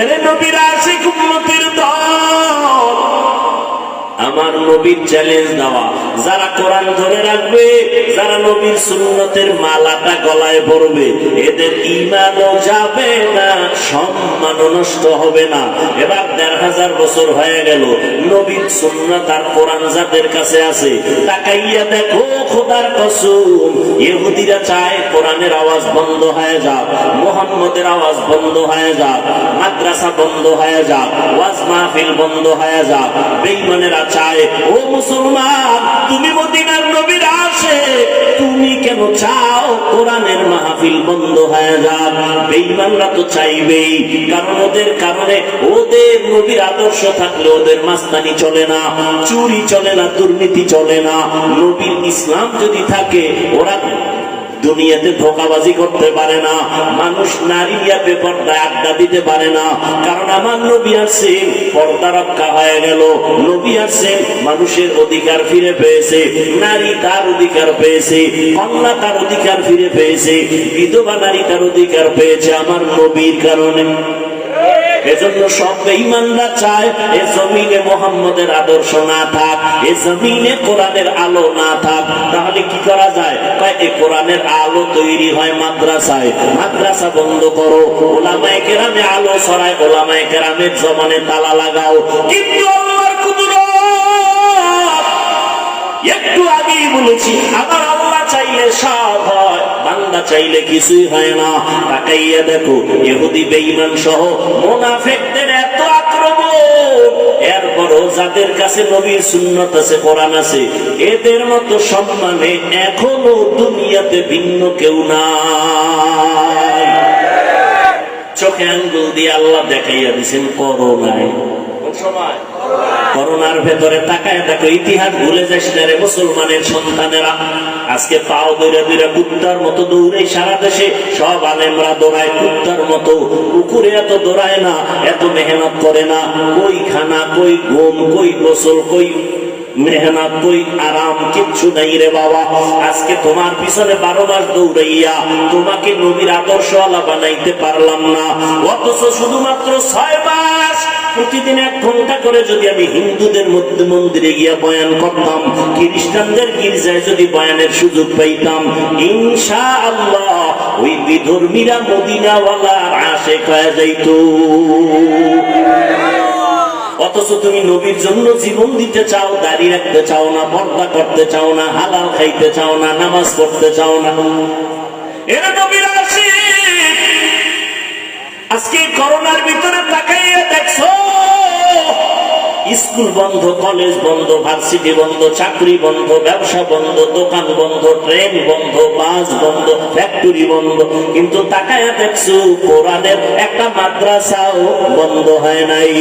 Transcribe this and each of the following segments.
এরে নবীর আশিক উন্নতির দল। আমার নবীর চ্যালেঞ্জ দেওয়া যারা কোরআন ধরে রাখবে, যারা নবীর সুন্নতের মালাটা গলায় পড়বে এদের ইমানও যাবে না, সম্মানও নষ্ট হবে না। এবার দেড় হাজার বছর হয়ে গেল, নবীর সুন্নত আর কোরআন যাদের কাছে আছে। তাকাইয়া দেখো, খোদার কসুম, ইহুদিরা চায় কোরআনের আওয়াজ বন্ধ হয়ে যাক, মোহাম্মদের আওয়াজ বন্ধ হয়ে যাক, মাদ্রাসা বন্ধ হয়ে যাক, ওয়াজ মাহফিল বন্ধ হয়ে যাক, বেঈমানেরা চায়। ও মুসলমান, তুমি মদিনার নবীর আসে তুমি কেন চাও কোরআনের মাহফিল বন্ধ হয়ে যাক? বেঈমানরা তো চাইবেই, কারণ ওদের কারণে ওদের নবীর আদর্শ থাকলে ওদের মাস্তানি চলে না, চুরি চলে না, দুর্নীতি চলে না। নবীর ইসলাম যদি থাকে, ওরা দুনিয়াতে ধোকাবাজি করতে পারে না, মানুষ নারী বেপর্দায় আড্ডা দিতে পারে না। কারণ আমার নবী আছে পর্দা রক্ষা হয়ে গেল। নবী আছে মানুষের অধিকার ফিরে পেয়েছে, নারী তার অধিকার পেয়েছে, কন্যা তার অধিকার ফিরে পেয়েছে, বিধবা নারী তার অধিকার পেয়েছে। আমার নবীর কারণে এজন্য সব বেঈমানরা চায়, এ জমিনে মোহাম্মদের আদর্শ না থাক, এ জমিনে কোরআনের আলো না থাক। তাহলে কি করা যায়? তাই এ কোরআনের আলো তৈরি হয় মাদ্রাসায়। মাদ্রাসা বন্ধ করো। ওলামায় কেরামে আলো ছড়ায়, ওলামায়ে কেরামের জমানে তালা লাগাও। কিন্তু একটু আগেই বলেছি, আমার আল্লাহ চাইলে সব হয়, বান্দা চাইলে কিছুই হয় না। তাকাইয়া দেখো, ইহুদি, বেঈমান সহ মোনাফেকদের এত আক্রমণ। এরপরও যাদের কাছে নবীর সুন্নত আছে, কোরআন আছে, এদের মতো সম্মানে এখনও দুনিয়াতে ভিন্ন কেউ নাই। চোখে আঙ্গুল দিয়ে আল্লাহ দেখাইয়া দিছেন করোনায় কোন সময়? করোনার ভেতরে তাকায় দেখো, ইতিহাস ভুলে যাস না রে মুসলমানের সন্তানেরা। আজকে পাও দৌড়ে দৌড়ে কুত্তার মতো দৌড়ে সারা দেশে সব আলেমরা দৌড়ায়, কুত্তার মতো পুকুরে এত দৌড়ায় না, এত মেহনত করে না। কই খানা, কই ঘুম, কই গোসল, কই মেহনত, কই আরাম, কিচ্ছু নাই রে বাবা। আজকে তোমার পিছনে বারো মাস দৌড়াইয়া তোমাকে নবীর আদর্শ আলা বানাইতে পারলাম না। অথচ শুধুমাত্র ছয় মাস প্রতিদিন এক ঘণ্টা করে যদি আমি হিন্দুদের মধ্যে মন্দিরে গিয়া বয়ান করতাম, খ্রিস্টানদের গির্জায় যদি বয়ানের সুযোগ পাইতাম ইনশা আল্লাহ ওই বিধর্মীরা মদিনাওয়ালার আশেক হয়ে যাইত। অথচ তুমি নবীর জন্য জীবন দিতে চাও, দাড়ি রাখতে চাও না, পর্দা করতে চাও না, হালাল খাইতে চাও না, নামাজ পড়তে চাও না। এরা নবীর আজকে করোনার ভিতরে তাকাইয়া দেখছ? স্কুল বন্ধ, কলেজ বন্ধ, ভার্সিটি বন্ধ, চাকরি বন্ধ, ব্যবসা বন্ধ, দোকান বন্ধ, ট্রেন বন্ধ, বাস বন্ধ, ফ্যাক্টরি বন্ধ। কিন্তু তাকায়া দেখছ, কোরআনের একটা মাদ্রাসাও বন্ধ হয় নাই।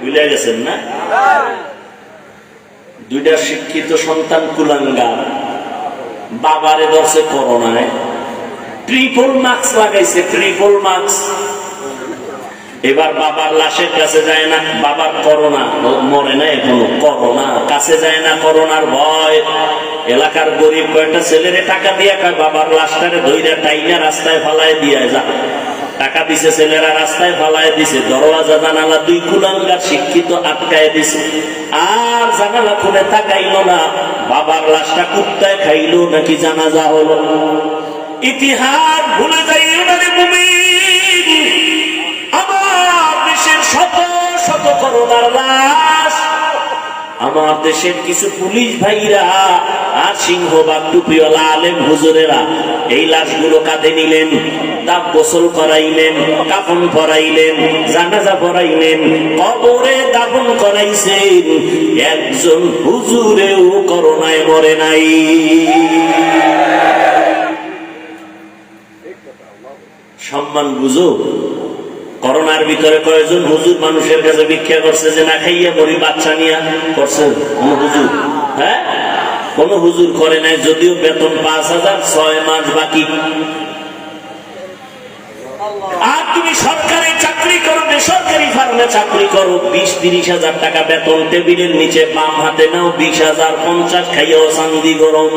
বুঝলে গেছেন না? দুইটা শিক্ষিত সন্তান কুলাঙ্গা বাবারে ধরছে করোনায়। ট্রিপল মার্কস লাগাইছে ট্রিপল মার্কস এবার বাবার লাশের কাছে যায় না, বাবার করোনা। মরে না এখনও, করোনা। কাছে যায় না করোনার ভয়। এলাকার গরিব কয়েকটা ছেলেরে টাকা দিয়ে বাবার লাশটারে ধইরা টাইনা রাস্তায় ফালায় দিয়ে যা। টাকা দিছে ছেলেরা রাস্তায় ফালায় দিছে। দরওয়াজা, জানালা দুই কুলাঙ্গার শিক্ষিত আটকায় দিছে। আর জানালা খুলে তাকাইলো না। বাবার লাশটা কুত্তায় খাইলো, নাকি জানাজা হলো? ইতিহাস ভুলে যাইও না মুমিন আমার দেশের শত শত করোনার লাশ, আমার দেশের কিছু পুলিশ ভাইরা আর সিংহবাগ টুপিওয়ালা আলেম হুজুরেরা এই লাশগুলো কাঁধে নিলেন তাপ গোসল করাইলেন, কাফন করাইলেন জানাজা করাইলেন কবরে দাফন করাইছেন। একজন হুজুরেও করোনায় মরে নাই। সম্মান বুঝো। করোনার ভিতরে কয়েকজন হুজুর মানুষের কাছে ভিক্ষা করছে যে, না খাইয়া মরি, বাচ্চা নিয়া করছে কোন হুজুর? হ্যাঁ? কোন হুজুর করে নাই, যদিও বেতন পাঁচ হাজার, ছয় মাস বাকি। আর তুমি সরকারি চাকরি করো, বেসরকারি ফার্মে চাকরি করো, বিশ তিরিশ হাজার টাকা বেতন, টেবিলের নিচে বাম হাতে নাও, বিশ হাজার পঞ্চাশ খাইয়াও চান্দি গরম।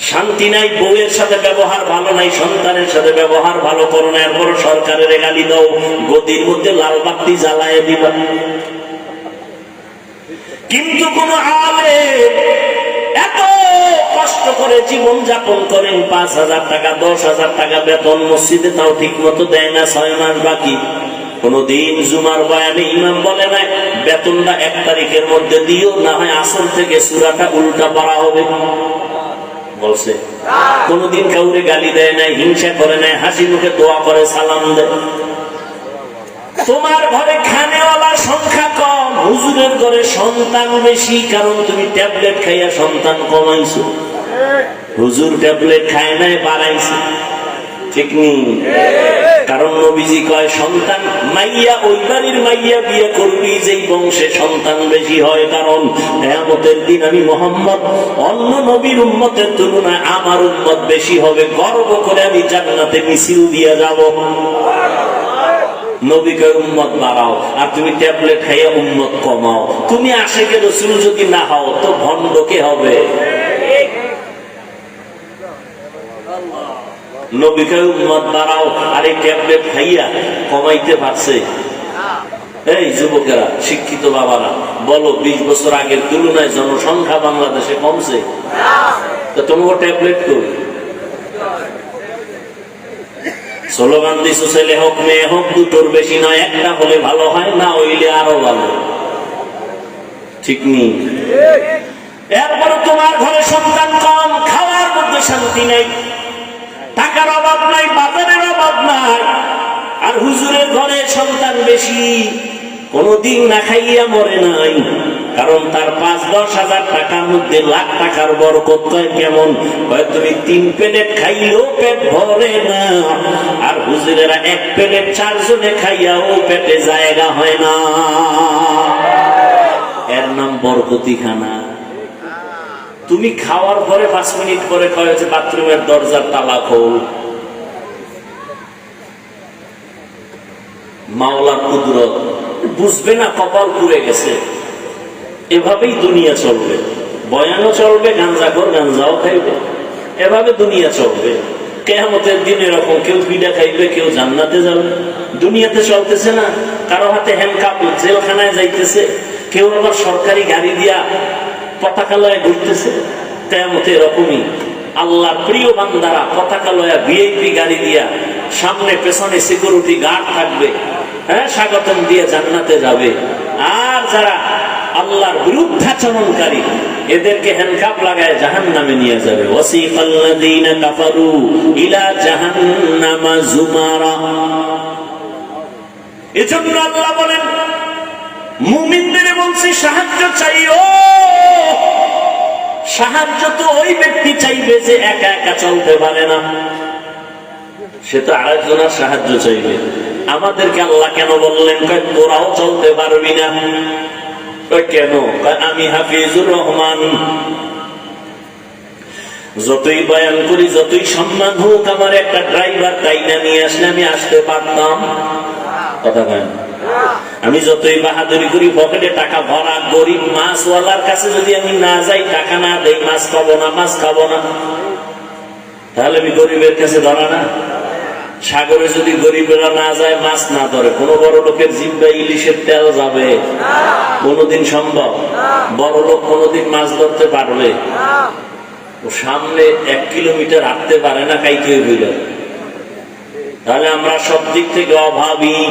শান্তি নাই, বউয়ের সাথে ব্যবহার ভালো নাই, সন্তানের সাথে ব্যবহার ভালো করো না, এরপর সরকারের গালি দাও, গদির মধ্যে লাল বাতি জ্বালায় দিবা। কিন্তু কোন আলে এত কষ্ট করে জীবন যাপন করেন, পাঁচ হাজার টাকা, দশ হাজার টাকা বেতন মসজিদে তাও ঠিক মতো দেয় না, ছয় মাস বাকি। কোনদিন জুমার বয়ানে ইমাম বলে না বেতনটা এক তারিখের মধ্যে দিও, না হয় আসল থেকে সুরাটা উল্টা পড়া হবে। বলছে, কোনদিন কাউরে গালি দেয় নাই, হিংসা করে নাই, হাসি মুখে দোয়া করে, সালাম দেয়। তোমার ঘরে খানেওয়ালার সংখ্যা কম, হুজুরের ঘরে সন্তান বেশি, কারণ তুমি ট্যাবলেট খাইয়া সন্তান কমাইছো। হুজুর ট্যাবলেট খায় নাই, বাড়াইছে। ঠিক কারণ নবীজি কয়, সন্তান, মাইয়া, ওই বাড়ির মাইয়া বিয়ে করবি, যেই বংশে সন্তান বেশি হয়। কারণ দিন আমি মোহাম্মদ, অন্য নবীর তুলনায় আমার উম্মত বেশি হবে। গর্ব করে আমি মিছিল দিয়ে যাব। নবীকে উম্মত বাড়াও, আর তুমি ট্যাবলেট খাইয়া উম্মত কমাও। তুমি আশেকে রসুল যদি না হও, তো ভণ্ডকে হবে? নবীকে উম্মত বাড়াও আর এই ট্যাবলেট খাইয়া কমাইতে পারছে। এই যুবকেরা শিক্ষিত বাবারা বলো বিশ বছর আগের তুলনায় জনসংখ্যা বাংলাদেশে কমছে। তো তোমাকে ট্যাবলেট করি স্লোগান দিছো ছেলে হোক মেয়ে হোক দুটোর বেশি নয় একটা হলে ভালো হয় না হইলে আরও ভালো। ঠিক নেই। এরপরে তোমার ঘরে সন্তান কম খাওয়ার মধ্যে শান্তি নেই। টাকার অভাব নাই, বাজারের অভাব নাই। আর হুজুরের ঘরে সন্তান বেশি, কোনদিন না খাইয়া মরে নাই। কারণ তার পাঁচ, দশ হাজার টাকার মধ্যে লাখ টাকার বরকত কেমন? তুমি তিন প্লেট খাইলেও পেট ভরে না। আর হুজুরেরা এক প্লেট চারজনে খাইয়াও পেটে জায়গা হয় না। এর নাম বরকতি খানা তুমি খাওয়ার পরে পাঁচ মিনিট পরে কয় হচ্ছে বাথরুমের দরজার তালা খোল। মাওলার কুদরত, বুঝবে না কপাল পুড়ে গেছে। এভাবেই দুনিয়া চলবে। বয়ানও চলবে গাঞ্জাখোর গাঞ্জাও খাইবে। এভাবে দুনিয়া চলবে। কেয়ামতের দিন এরকম কেউ পিঠা খাইবে, কেউ জান্নাতে যাবে। দুনিয়াতে চলতেছে না, কারও হাতে হ্যান্ড কাপ জেলখানায় যাইতেছে। কেউ আবার সরকারি গাড়ি দিয়া পতাকা লয়ে ঘুরতেছে, কেয়ামতে এরকমই। আল্লাহ প্রিয় বান্দারা পতাকা লয়া ভিআইপি গাড়ি দিয়া সামনে, পেছনে সিকিউরিটি গার্ড থাকবে হ্যাঁ স্বাগতম দিয়ে জান্নাতে যাবে। আর যারা আল্লাহর বিরুদ্ধাচরণকারী এদেরকে হ্যান্ডকাপ লাগায় জাহান নামে নিয়ে যাবে। ওয়াসিফাল্লাযীনা কাফারু ইলা জাহান্নামা জুমারা। এজন্য আল্লাহ বলেন মুমিনদের বলছি, সাহায্য চাইও। সাহায্য তো ওই ব্যক্তি চাইবে যে একা একা চলতে পারে না। সে তো আরেকজনের সাহায্য চাইবে। আমাদেরকে আল্লাহ কেন বললেন তোরাও চলতে পারবি না? কেন? আমি হাফিজুর রহমান। যতই বয়ান করি, যতই সম্মান হোক, আমার একটা ড্রাইভার তাইনা নিয়ে আসলে আমি আসতে পারতাম। কথা কেন আমি যতই বাহাদুরি করি, পকেটে টাকা ভরা গরিব মাছওয়ালার কাছে যদি আমি না যাই, টাকা না দেই, মাছ খাব না, মাছ খাব না। তাহলে আমি গরিবের কাছে ধরা না। সাগরে যদি গরিবেরা না যায়, মাছ না ধরে, কোন বড় লোকের জিব্বা ইলিশের তেল যাবে। কোনদিন সম্ভব। বড় লোক কোনদিন মাছ ধরতে পারবে। সামনে এক কিলোমিটার হাঁটতে পারে না, কাইতে হইল তাহলে আমরা সব দিক থেকে অভাবী।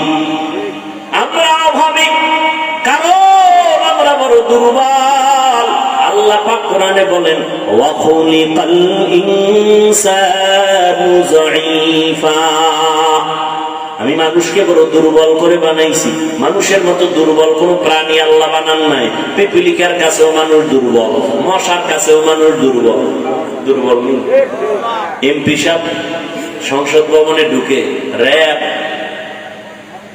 আমরা অভাবী। কারণ আমরা বড় দুর্বল। আল্লাহ পাক কোরআনে বলেন ওয়াখুলিকাল ইনসানু যায়ীফা আমি মানুষকে বড় দুর্বল করে বানাইছি। মানুষের মতো দুর্বল কোন প্রাণী আল্লাহ বানান নাই। পিপিলিকার কাছেও মানুষ দুর্বল, মশার কাছেও মানুষ দুর্বল। দুর্বল এমপি সাহেব সংসদ ভবনে ঢুকে র্যাব,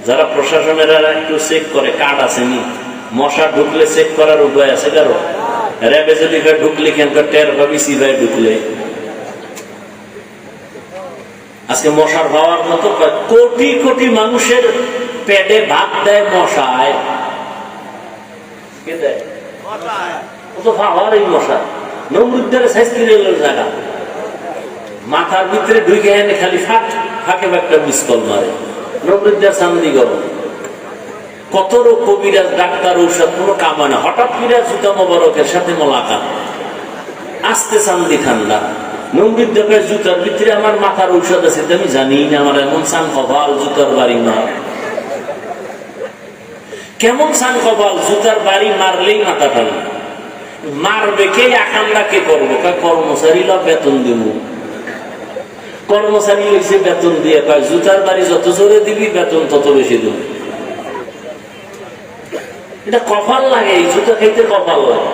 যারা প্রশাসনের একটু চেক করে, কার্ড আসেনি মশা ঢুকলে চেক করার উপায় আছে কারও? র্যাবে যদি ঢুকলে, কেন টের পাবি সিভাই ঢুকলে? আজকে মশার হওয়ার মতো কোটি কোটি মানুষের পেটে ভাত দেয় মশায়। কে দেয়? ও তো ভাবার এই মশা। নমরুদ্দের জায়গা। মাথার ভিতরে ঢুকে এনে খালি ফাঁক ফাঁকে একটা মিসকল মারে। নবৃদ্ধা সান্দি গরম কত রোগ কবিরাজ ডাক্তার ঔষধ কোনো কামা না। হঠাৎ করে জুতা মোবারকের সাথে মোলাকাত। আস্তে চান্দি ঠান্ডা। নবৃদ্ধ কয় জুতার ভিতরে আমার মাথার ঔষধ আছে আমি জানি না, আমার এমন সান কপাল জুতার বাড়ি মার কেমন সান কপাল জুতার বাড়ি মারলেই মাথা ঠান্ডা মারবে কে আকামটা কে করব? কয়, কর্মচারী লা বেতন দিব কর্মচারী হয়েছে বেতন দিয়ে, কয়, জুতার বাড়ি যত জোরে দিবি, বেতন তত বেশি দেব। এটা কপাল লাগে, এই জুতা খাইতে কপাল লাগে।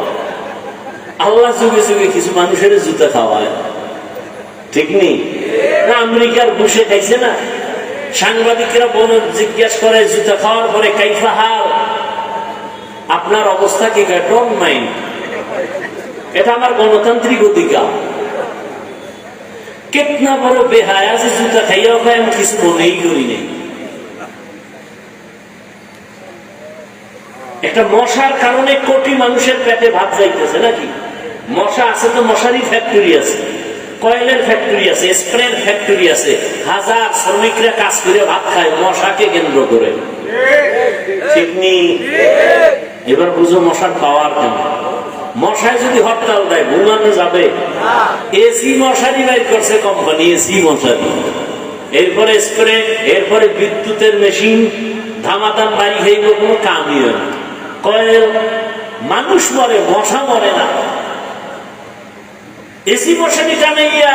আল্লাহ যুগে যুগে কিছু মানুষের জুতা খাওয়ায়। ঠিক নেই? না, আমেরিকার বসে খাইছে না? সাংবাদিকরা বল, জিজ্ঞাসা করে, জুতা খাওয়ার পরে কাইফা হাল আপনার অবস্থা কি ডোন্ট মাইন্ড। এটা আমার গণতান্ত্রিক অধিকার। কেতনা বড় বেহায়া যে জুতা খাইয়াও খাই আমি কিছু মনেই করি নেই। একটা মশার কারণে কোটি মানুষের পেটে ভাত যাইতেছে নাকি? মশা আছে তো মশারই ফ্যাক্টরি আছে। কয়েলের ফ্যাক্টরি আছে স্প্রের ফ্যাক্টরি আছে। হাজার শ্রমিকরা কাজ করে ভাত খায়, মশাকে কেন্দ্র করে। এবার বুঝো মশার পাওয়ার কেন মশায় যদি হরতাল দেয় ঘুমানো যাবে। এসি মশারি বাইর করছে কোম্পানি, এসি মশারি। এরপরে স্প্রে এরপরে বিদ্যুতের মেশিন ধামাধাম বাড়ি হইব, কোনো কামই হয় না। কয়েল, মানুষ মরে, মশা মরে না। এসি বসে মশারি টানাইয়া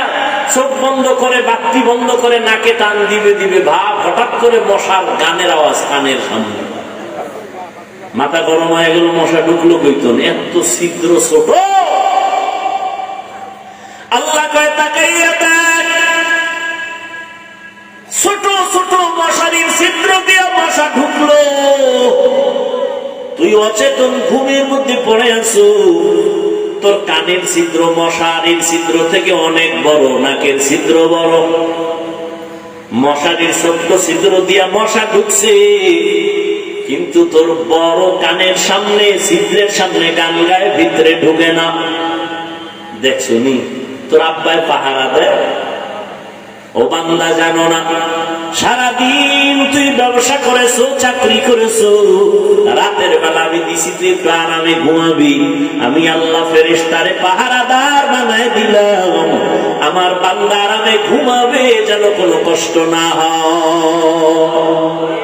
চোখ বন্ধ করে, বাতি বন্ধ করে, নাকে টান দিবে দিবে ভাব হঠাৎ করে মশার গানের আওয়াজ কানের সামনে। মাথা গরম হয়ে গেল, মশা ঢুকলো কইতন, এত ছিদ্র ছোট। আল্লাহ কয়, তাকাইয়া দেখ, ছোট ছোট মশারির ছিদ্র দিয়া মশা ঢুকলো। তুই অচেতন ঘুমের মধ্যে পড়ে আছো। তোর কানের ছিদ্র, মশারির ছিদ্র থেকে অনেক বড়, নাকের ছিদ্র বড়। মশারির ছোট্ট ছিদ্র দিয়া মশা ঢুকছে। কিন্তু তোর বড় কানের সামনে, ছিদ্রের সামনে গান গায়ে ভিতরে ঢুকে না। দেখছ নি? তোর আব্বায় পাহারা দেয়। ও বান্দা জানো না। সারাদিন তুই ব্যবসা করেছ, চাকরি করেছ। রাতের বেলা আমি দিছি, তুই একটু আরামে ঘুমাবি। আমি আল্লাহ ফেরেস্তারে পাহারাদার বানায় দিলাম। আমার বান্দা আরামে ঘুমাবে যেন কোনো কষ্ট না হয়।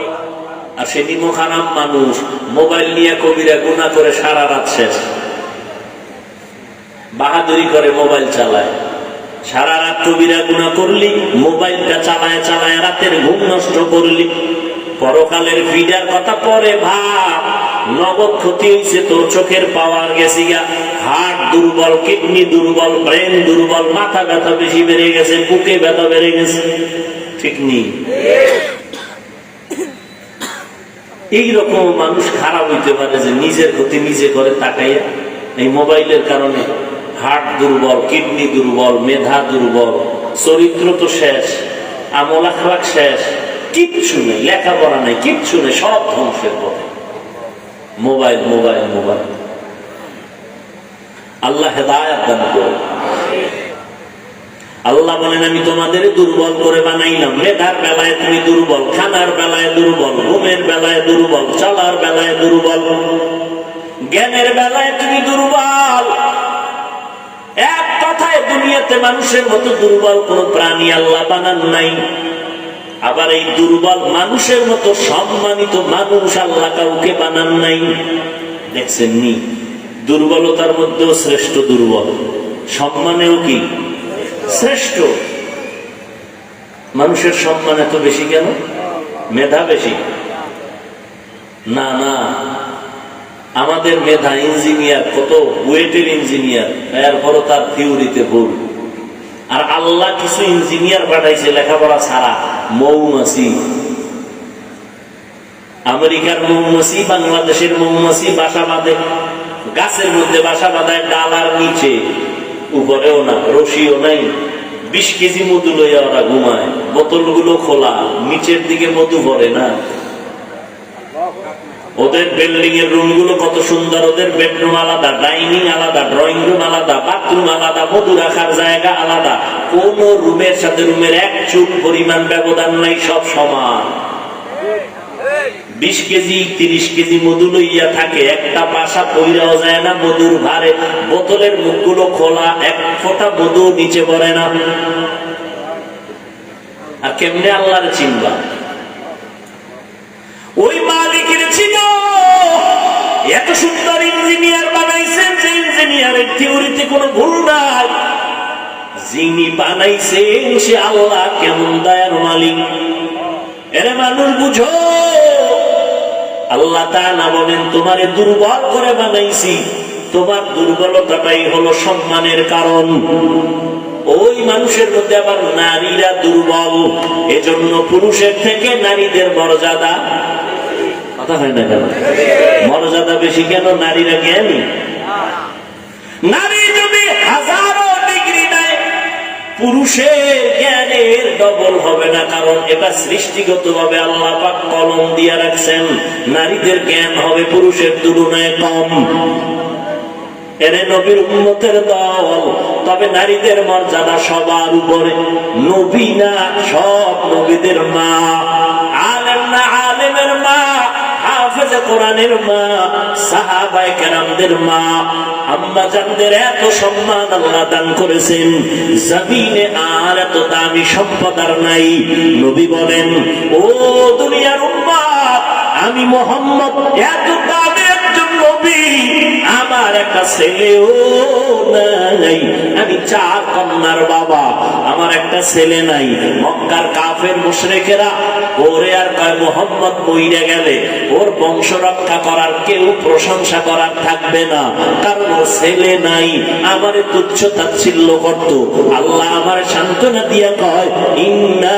আর সেটি খারাপ মানুষ, মোবাইল নিয়ে কবিরা গুণা করে সারা রাত শেষ। বাহাদুরি করে মোবাইল চালায়। সারা রাত কবিরা গুণা করলি, মোবাইলটা চালায় চালায় রাতের ঘুম নষ্ট করলি। পরকালের ফিডার কথা পরে ভাব, নগদ ক্ষতি হয়েছে তোর চোখের পাওয়ার গেছে গা। হার্ট দুর্বল, কিডনি দুর্বল, ব্রেন দুর্বল, মাথা ব্যথা বেশি বেড়ে গেছে, বুকে ব্যথা বেড়ে গেছে। ঠিক নেই। এইরকম মানুষ খারাপ হইতে পারে যে নিজের ক্ষতি নিজে করে তাকাইয়া এই মোবাইলের কারণে হার্ট দুর্বল, কিডনি দুর্বল, মেধা দুর্বল, চরিত্র তো শেষ, আমল আখলাক শেষ, কিচ্ছু নেই, লেখাপড়া নেই, কিচ্ছু নেই, সব ধ্বংসের পথে। Mobile mobile mobile. আল্লাহ হেদায়াত দান করে আল্লাহ বলেন, আমি তোমাদের দুর্বল করে বানাইলাম। মেধার বেলায় তুমি দুর্বল, খানার বেলায় দুর্বল, ঘুমের বেলায় দুর্বল, চলার বেলায় দুর্বল, জ্ঞানের বেলায় তুমি দুর্বল এক কথায় দুনিয়াতে মানুষের মতো দুর্বল কোন প্রাণী আল্লাহ বানান নাই। আবার এই দুর্বল মানুষের মতো সম্মানিত মানুষ আল্লাহ কাউকে বানান নাই। দেখছেন নি? দুর্বলতার মধ্যেও শ্রেষ্ঠ দুর্বল। সম্মানেও কি? শ্রেষ্ঠ। মানুষের সম্মান এত বেশি কেন? মেধা বেশি। না না। আমাদের মেধা ইঞ্জিনিয়ার, কত ওয়েটের ইঞ্জিনিয়ার এরপরও তার থিওরিতে ভুল। আর আল্লাহ কিছু ইঞ্জিনিয়ার পাঠাইছে, লেখাপড়া ছাড়া, মৌমাছি। আমেরিকার মৌমাছি, বাংলাদেশের মৌমাছি, বাসা বাঁধে। গাছের মধ্যে বাসা বাঁধায় ডালার নিচে উপরেও না, রশিও নাই। বিশ কেজি মধু লইয়া ওরা ঘুমায়। বোতলগুলো খোলা নিচের দিকে মধু ভরে না। ওদের বিল্ডিং এর রুমগুলো কত সুন্দর, ওদের বেডরুম আলাদা ডাইনিং আলাদা ড্রয়িং রুম আলাদা বাথরুম আলাদা মধু রাখার জায়গা আলাদা। কোন রুমের সাথে রুমের এক চুপ পরিমাণ ব্যবধান নাই, সব সমান। বিশ কেজি, তিরিশ কেজি মধু লইয়া থাকে, একটা বাসা পইরাও যায় না, মধুর ভারে। বোতলের মুখগুলো খোলা, এক ফোঁটা মধু নিচে পড়ে না। আর কেমনে আল্লাহর চিনবা? ওই মালিকের ছিল। এত সুন্দর ইঞ্জিনিয়ার বানাইছেন যে ইঞ্জিনিয়ারের থিওরিতে কোনো ভুল নাই। যিনি বানাইছেন সে আল্লাহ কেমন দয়ার মালিক। এরে মানুষ, বুঝো? আল্লাহ তা না বলেন, তোমারে দুর্বল করে বানাইছি। তোমার দুর্বলতাটাই হলো সম্মানের কারণ। ওই মানুষের মধ্যে আবার নারীরা দুর্বল। এজন্য পুরুষের থেকে নারীদের মর্যাদা কথা হয় না কেন? মর্যাদা বেশি কেন? নারীরা জ্ঞানী নারী যদি হাজারো ডিগ্রি নেয়, পুরুষের জ্ঞানের ডবল হবে না, কারণ এটা সৃষ্টিগত ভাবে আল্লাহ পাক কলম দিয়ে রাখছেন। নারীদের জ্ঞান হবে পুরুষের তুলনায় কম। এরে নবীর উন্মতের দল তবে নারীদের মর্যাদা সবার উপরে। নবী না, সব নবীদের মা। আলেম না, আলেমের মা। এত দান করেছেন। আর এত দামি নাই। নবী বলেন, ও আমি মোহাম্মদ এত দামি নবী, আমার একটা ছেলেও নাই। আমি চার কন্যার বাবা, আমার একটা ছেলে নাই। মক্কার কাফের মুশরেকেরা, ওরে আর কয় মোহাম্মদ মইরে গেলে, ওর বংশ রক্ষা করার কেউ প্রশংসা করার থাকবে না, কারণ ওর ছেলে নাই। আমারে তুচ্ছ তাচ্ছিল্য করত। আল্লাহ আমার সান্ত্বনা দিয়া কয়, ইন্না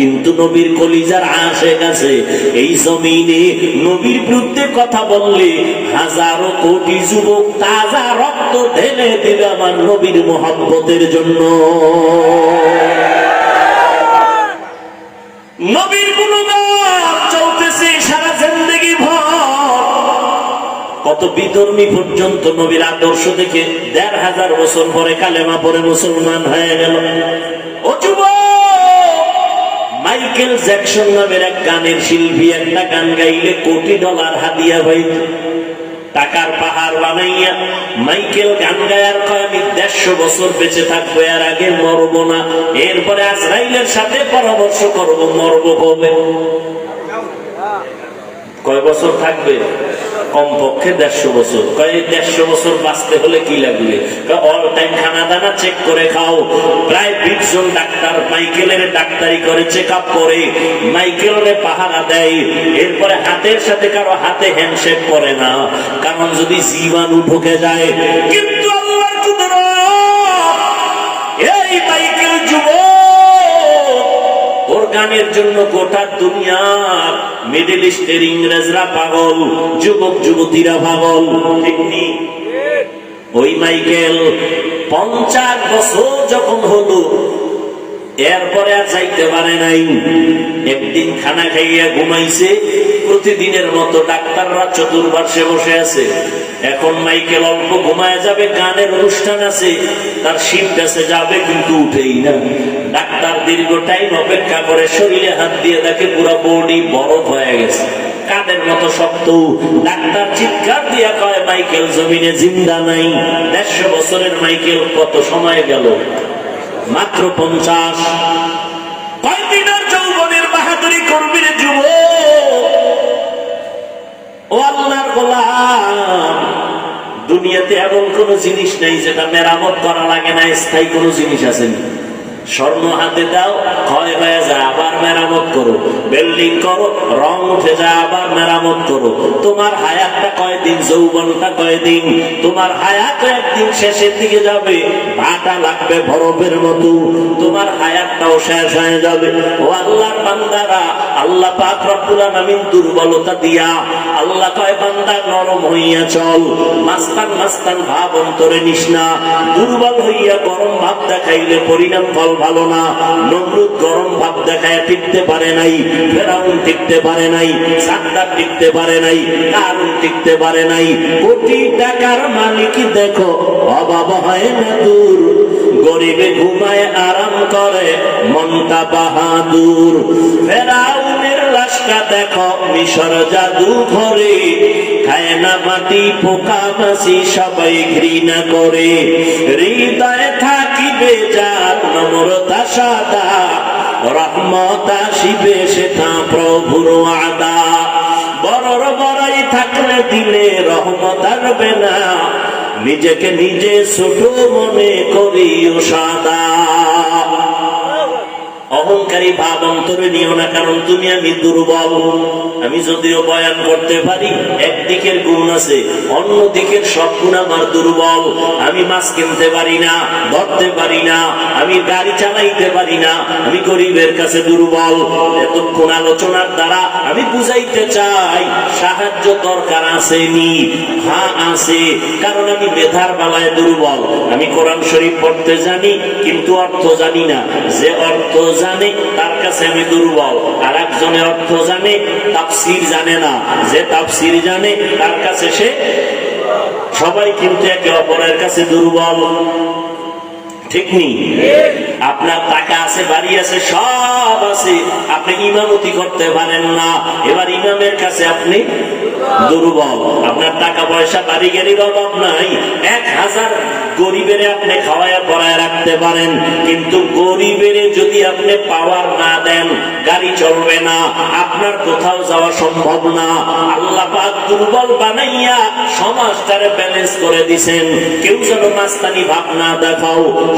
কিন্তু নবীর কলিজার আশে কাছে এই জমিনে নবীর বিরুদ্ধে কথা বললে হাজারো কোটি যুবক তাজা রক্ত ঢেলে দেবে আমার নবীর মোহাব্বতের জন্য। নবীর গুণগান চলতেছে সারা জিন্দগি কত বিধর্মী পর্যন্ত নবীর আদর্শ দেখে দেড় হাজার বছর পরে কালেমা পরে মুসলমান হয়ে গেল। ও যুবক! মাইকেল জ্যাকসন নামের এক গানের শিল্পী, একটা গান গাইলে কোটি ডলার হাদিয়া হইত টাকার পাহাড় বানাইয়া মাইকেল গান গায়ার কয়, আমি দেড়শো বছর বেঁচে থাকব, এর আগে মরবো না। এরপরে আজরাইলের সাথে পরামর্শ করব, মরবো কবে? কয় বছর থাকবে? কমপক্ষে দেড়শো বছর। কয় দেড়শো বছর বাঁচতে হলে কি লাগবে? অল টাইম খানা দানা চেক করে খাও। প্রায় বিশ জন ডাক্তার মাইকেলের ডাক্তারি করে চেক আপ করে। মাইকেলের পাহারা দেয়। এরপরে হাতের সাথে কারও হাতে হ্যান্ডশেক করে না। কারণ যদি জীবাণু ঢুকে যায়, কিন্তু গানের জন্য গোটা দুনিয়া মিডিল ইস্টের ইংরেজরা পাগল যুবক যুবতীরা পাগল? ওই মাইকেল পঞ্চাশ বছর যখন হলো এরপরে আর যাইতে পারে নাই। একদিন খানা খাইয়া ঘুমাইছে, প্রতিদিনের মতো ডাক্তাররা চতুর্পার্শ্বে বসে আছে। এখন মাইকেল অল্প ঘুমায় যাবে, গানের অনুষ্ঠান আছে, তার শিফট আছে, যাবে কিন্তু উঠেই না। ডাক্তার দীর্ঘ টাইম অপেক্ষা করে শরীরে হাত দিয়ে দেখে পুরো বডি বরফ হয়ে গেছে। কাদের মতো শক্ত। ডাক্তার চিৎকার দিয়া কয়, মাইকেল জমিনে জিন্দা নাই। দেড়শো বছরের মাইকেল কত সময় গেল? মাত্র পঞ্চাশ কয়দিনের যৌবনের বাহাদুরি করবি রে যুব ও আল্লাহর গোলাম, দুনিয়াতে এমন কোন জিনিস নাই যেটা মেরামত করা লাগে না, স্থায়ী কোন জিনিস আছে নি? স্বর্ণ হাতে দাও, ক্ষয় হয়ে যায় আবার মেরামত করো। বিল্ডিং করো, রং উঠে যায় আবার মেরামত করো। তোমার হায়াতটা কয়দিন, যৌবনটা কয়দিন? তোমার হায়াত একদিন শেষের দিকে যাবে, ভাটা লাগবে বরফের মতো। তোমার হায়াতটাও শেষ হয়ে যাবে। ও আল্লাহর বান্দারা, আল্লাহ পাক রব্বুল আলামিন দুর্বলতা দিয়া আল্লাহ কয়, বান্দা, নরম হইয়া চল। মাস্তান মাস্তান ভাব অন্তরে নিস না। দুর্বল হইয়া গরম ভাব দেখাইলে পরিণাম ফল ভালো না, নমরুদ গরম ভাব দেখায় টিকতে পারে নাই, ফেরাউন টিকতে পারে নাই সাদ্দার টিকতে পারে নাই, কারুন টিকতে পারে নাই। কোটি টাকার মালিক দেখো, অভাব হয় না দূর। গরিবে ঘুমায়, আরাম করে, মনটা বাহাদুর। ফেরাউনের লাশটা দেখো, মিশর জাদু ঘরে খায় না মাটি পোকা মাসি সবাই ঘৃণা করে। হৃদয়ে থাকিবে থাকলে দিলে রহমত না, নিজেকে নিজে ছোট মনে করিও সাদা। অহংকারী ভাব অন্তরে নিও না, কারণ তুমি আমি দুর্বল। আমি যদিও বয়ান করতে পারি একদিকের গুণ আছে, অন্য দিকের সব গুণ আমার দুর্বল। আমি মাছ কিনতে পারি না, ধরতে পারি না, আমি গাড়ি চালাইতে পারি না, আমি গরিবের কাছে দুর্বল। এতক্ষণ আলোচনার দ্বারা আমি বুঝাইতে চাই, সাহায্য দরকার আসেনি হ্যাঁ আছে, কারণ আমি মেধার বালায় দুর্বল। আমি কোরআন শরীফ পড়তে জানি, কিন্তু অর্থ জানি না। যে অর্থ জানে, তার কাছে আমি দুর্বল। আর একজনের অর্থ জানে তাফসির জানে না। যে তাফসির জানে, তার কাছে সে সবাই কিন্তু একে অপরের কাছে দুর্বল। ঠিক নেই। আপনার টাকা আছে, বাড়ি আছে, সব আছে। আপনি ইমামতি করতে পারেন না। এবার ইমামের কাছে আপনি দুর্বল। আপনার টাকা পয়সা বাড়ি অভাব নাই। এক হাজার গরিবের আপনি পড়ায় রাখতে পারেন। কিন্তু গরিবের যদি আপনি পাওয়ার না দেন, গাড়ি চলবে না। আপনার কোথাও যাওয়া সম্ভব না। আল্লাহ দুর্বল বানাইয়া সমাজটারে ব্যালেন্স করে দিছেন। কেউ যেন মাস্তানি ভাব না দেখাও।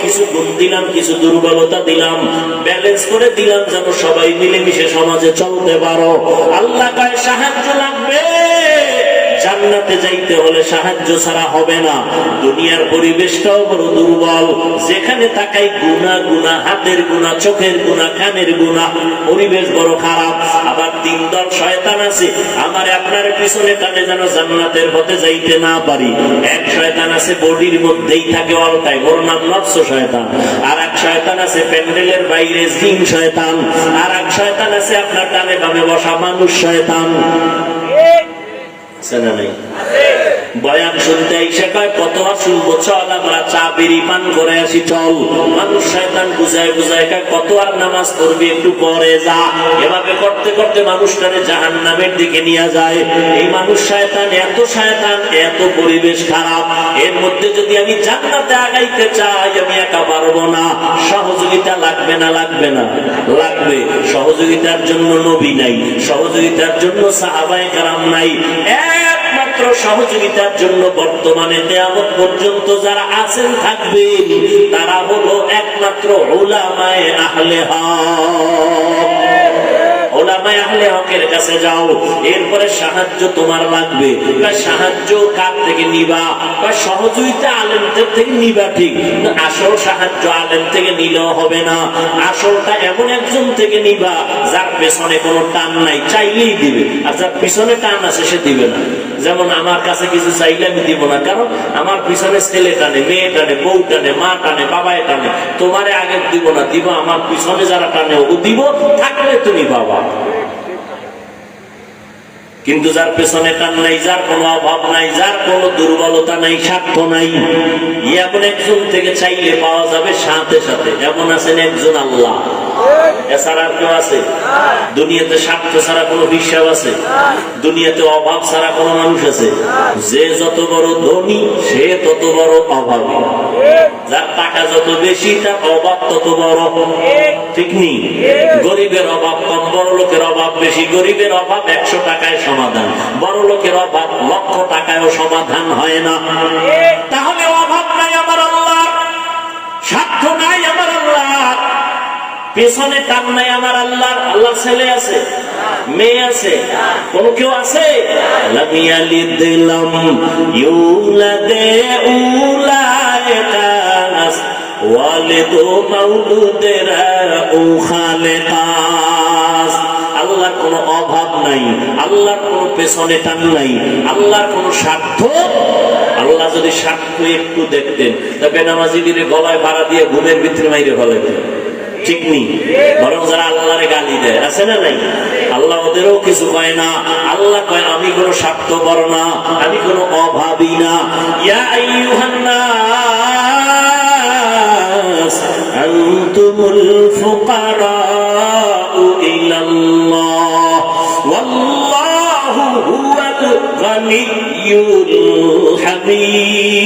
কিছু গুণ দিলাম, কিছু দুর্বলতা দিলাম। ব্যালেন্স করে দিলাম যেন সবাই মিলেমিশে সমাজে চলতে পারো। আল্লাহ সাহায্য লাগবে। জান্নাতে যাইতে হলে সাহায্য ছাড়া হবে না। দুনিয়ার পরিবেশটাও বড় দুর্বল। যেখানে তাকাই গুণা গুণা, হাতের গুণা, চোখের গুণা, কানের গুণা, পরিবেশ বড় খারাপ। আবার তিন দল আছে, আমার আপনার পিছনে টানে যেন জান্নাতের পথে যাইতে না পারি। এক শয়তান আছে, বডির মধ্যেই থাকে অল ওর নাম নফস শয়তান। আর এক শয়তান আছে, প্যান্ডেলের বাইরে জিন শয়তান। আর এক শয়তান আছে, আপনার টানে বামে বসা মানুষ শয়তান। আছে না নাই? বয়ান শুনতে এসে কয় কত শুনব চল আমরা চা বিড়ি পান করে আসি, চল। মানুষ শয়তান বুঝায় বুঝায় কয়, কত আর নামাজ পড়বি একটু পরে যা। এভাবে করতে করতে মানুষটারে জাহান নামের দিকে নিয়ে যায়। এই মানুষ শয়তান, এত শয়তান, এত পরিবেশ খারাপ। এর মধ্যে যদি আমি জান্নাতে আগাইতে চাই, আমি একা পারব না। সহযোগিতা লাগবে না লাগবে না। লাগবে। সহযোগিতার জন্য নবী নাই, সহযোগিতার জন্য সাহাবায়ে কারাম নাই। একমাত্র সহযোগিতার জন্য বর্তমানে দেয়ামত পর্যন্ত যারা আছেন, থাকবেন। তারা হলো একমাত্র ওলামায় আহলে হক। ওলামায়ে আহলে হকের কাছে যাও, এরপরে সাহায্য তোমার লাগবে। বা সাহায্য কার থেকে নিবা? বা সহযোগিতা আলেমদের থেকে নিবা ঠিক আসল সাহায্য আলেম থেকে নিলেও হবে না। আসলটা এমন একজন থেকে নিবা, যার পেছনে কোনো টান নাই, চাইলেই দিবে। আর যার পিছনে টান আছে, সে দিবে না। যেমন আমার কাছে কিছু চাইলে আমি দিব না, কারণ আমার পিছনে ছেলে টানে, মেয়ে টানে, বউ টানে, মা টানে বাবায় টানে। তোমারে আগে দিব না, দিব আমার পিছনে যারা টানে ও দিব, থাকলে তুমি বাবা। কিন্তু যার পেছনে টান নাই, যার কোনো অভাব নাই, যার কোনো দুর্বলতা নাই, স্বার্থ নাই, এমন একজন থেকে চাইলে পাওয়া যাবে সাথে সাথে। এমন আছেন একজন আল্লাহ। এছাড়া কেউ আছে? দুনিয়াতে স্বার্থ ছাড়া কোনো হিসাব আছে? দুনিয়াতে অভাব ছাড়া কোনো মানুষ আছে? যে যত বড় ধনী, সে তত বড় যার টাকা যত বেশি, তার অভাব তত বড়। ঠিক নেই গরিবের অভাব কম, বড় লোকের অভাব বেশি। গরিবের অভাব একশো টাকায় সমাধান। বড় লোকের অভাব লক্ষ টাকায়ও সমাধান হয় না। তাহলে অভাব নাই আমার আল্লাহ। স্বার্থ নাই পেছনে টান নাই আমার আল্লাহর আল্লাহর ছেলে আছে, মেয়ে আছে, কোন কেউ আছে? আল্লাহর কোনো অভাব নাই, আল্লাহর কোনো পেছনে টান নাই, আল্লাহর কোনো স্বার্থ? আল্লাহ যদি স্বার্থ একটু দেখতেন, তবে নামাজিদের গলায় ভাড়া দিয়ে ঘুমের ভিতরে মাইরে ফেলাইতেন। ঠিক নেই। বরং যারা আল্লাহরে গালি দেয়, আছে না নাই? আল্লাহ ওদেরও কিছু কয় না। আল্লাহ কয়, আমি কোনো স্বার্থপর না, আমি কোনো অভাবী না। ইয়া আইয়ুহান নাস আনতুমুল ফুকারাউ ইলাল্লাহ, ওয়াল্লাহু হুয়াল গানিয়্যুল হামিদ।